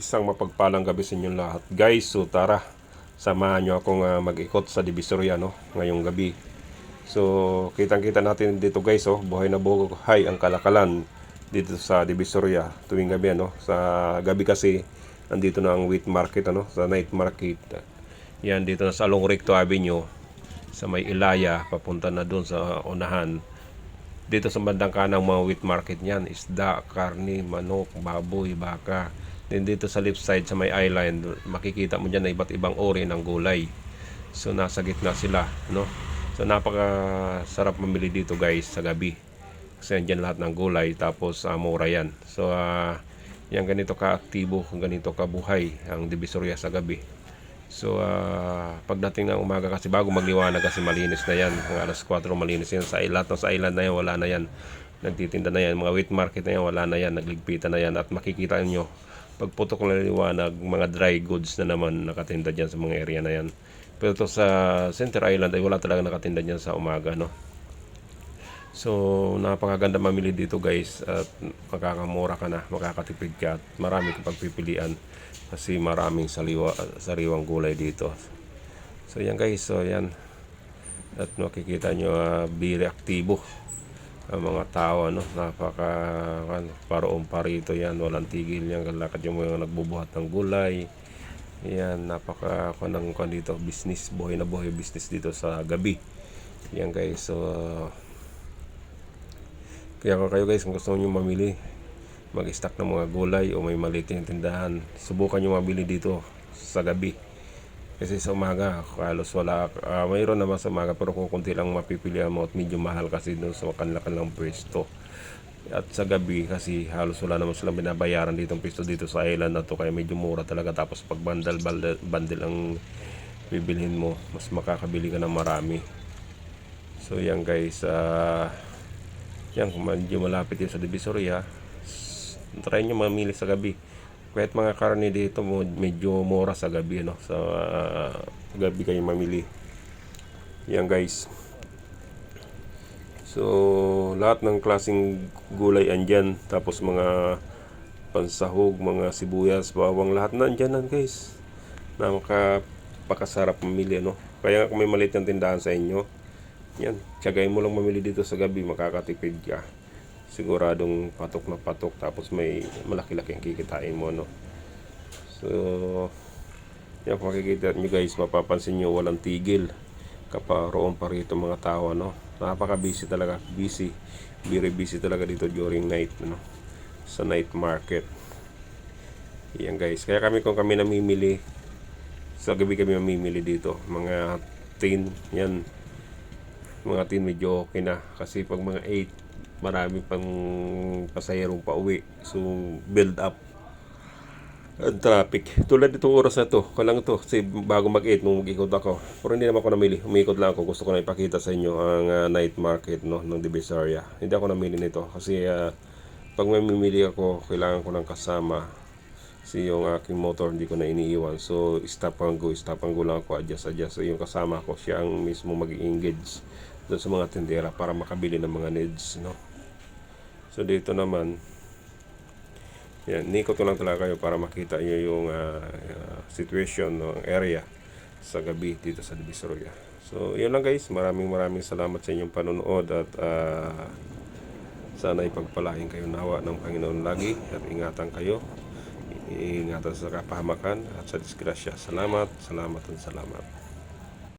Isang mapagpalang gabi sa inyong lahat. Guys, so tara, samahan nyo akong ah, mag-ikot sa Divisoria no, ngayong gabi. So, kitang-kita natin dito guys, oh, buhay na buhay ang kalakalan dito sa Divisoria tuwing gabi ano. Sa gabi kasi nandito na ang wheat market ano, sa night market. Yan dito na sa Along Recto Avenue sa may Ilaya papunta na doon sa unahan dito sa bandang kanang mga wheat market niyan, isda, karni, manok, baboy, baka. Then dito sa left side sa may island, makikita mo diyan na iba't ibang uri ng gulay. So nasa gitna sila, no? So napaka sarap mamili dito guys sa gabi. Kasi andyan lahat ng gulay tapos uh, mura yan. So ah, yan ganito ka-aktibo, ganito kabuhay ang Divisoria sa gabi. So, ah, pagdating ng umaga kasi bago magliwanag kasi malinis na yan. Mga alas 4 malinis yan. Sa ng sa island na yan, wala na yan. Nagtitinda na yan. Mga wheat market na yan, wala na yan. Nagligpitan na yan. At makikita nyo, pagputok ng liwanag, mga dry goods na naman nakatinda dyan sa mga area na yan. Pero to sa Center Island ay wala talaga nakatinda dyan sa umaga, no? So, napakaganda mamili dito guys at makakamura ka na, makakatipid ka at marami kang pagpipilian kasi maraming saliwa, sariwang gulay dito. So, yan guys, so yan. At makikita nyo, uh, bili ang mga tao, ano, napaka, ano, paroong parito yan, walang tigil yan, kalakad yung nagbubuhat ng gulay. Yan, napaka, kanang kan dito, business, buhay na buhay business dito sa gabi. Yan guys, so, kaya kung kayo guys, kung gusto nyo mamili, mag-stock ng mga gulay o may maliit yung tindahan, subukan nyo mabili dito sa gabi. Kasi sa umaga, halos wala, ah, mayroon naman sa umaga pero kukunti lang mapipilian mo at medyo mahal kasi doon sa kanila-kanilang pwesto. At sa gabi kasi halos wala naman silang binabayaran dito ang pwesto dito sa island na to kaya medyo mura talaga tapos pag bundle, bundle, ang bibilhin mo, mas makakabili ka ng marami. So yan guys, ah yan, kung medyo malapit yun sa Divisoria, try nyo mamili sa gabi. Kahit mga karne dito, medyo mura sa gabi, no? Sa ah, gabi kayo mamili. Yan guys. So, lahat ng klaseng gulay andyan. Tapos mga pansahog, mga sibuyas, bawang, lahat na andyan na guys. Na makapakasarap mamili, no? Kaya nga kung may maliit ng tindahan sa inyo, yan, tiyagay mo lang mamili dito sa gabi, makakatipid ka. Siguradong patok na patok, tapos may malaki-laki ang kikitain mo, no? So, yan, makikita nyo guys, mapapansin nyo walang tigil. Kaparoon pa rito mga tao, no? Napaka-busy talaga, busy. Very busy talaga dito during night, no? Sa night market. Yan guys, kaya kami kung kami namimili, sa gabi kami mamimili dito. Mga tin, yan, mga tin medyo okay na kasi pag mga 8 marami pang pasahero pa uwi so build up ang traffic. Tulad itong oras na to kalang to. Kasi bago mag 8 nung mag-ikot ako. Pero hindi naman ako namili. Umikot lang ako. Gusto ko na ipakita sa inyo ang ah, night market no ng Divisoria. Hindi ako namili nito. Kasi ah, pag may mimili ako kailangan ko ng kasama. Kasi yung aking motor hindi ko na iniiwan. So stop and go stop and go lang ako. Adjust adjust. So yung kasama ko siya ang mismo mag-engage doon sa mga tindera para makabili ng mga needs no so dito naman yan nikot ko lang talaga kayo para makita nyo yung ah, ah, situation no area sa gabi dito sa Divisoria so yun lang guys maraming maraming salamat sa inyong panonood at ah, sana ipagpalain kayo nawa ng Panginoon lagi at ingatan kayo iingatan sa kapahamakan at sa disgrasya. Salamat, salamat, at salamat.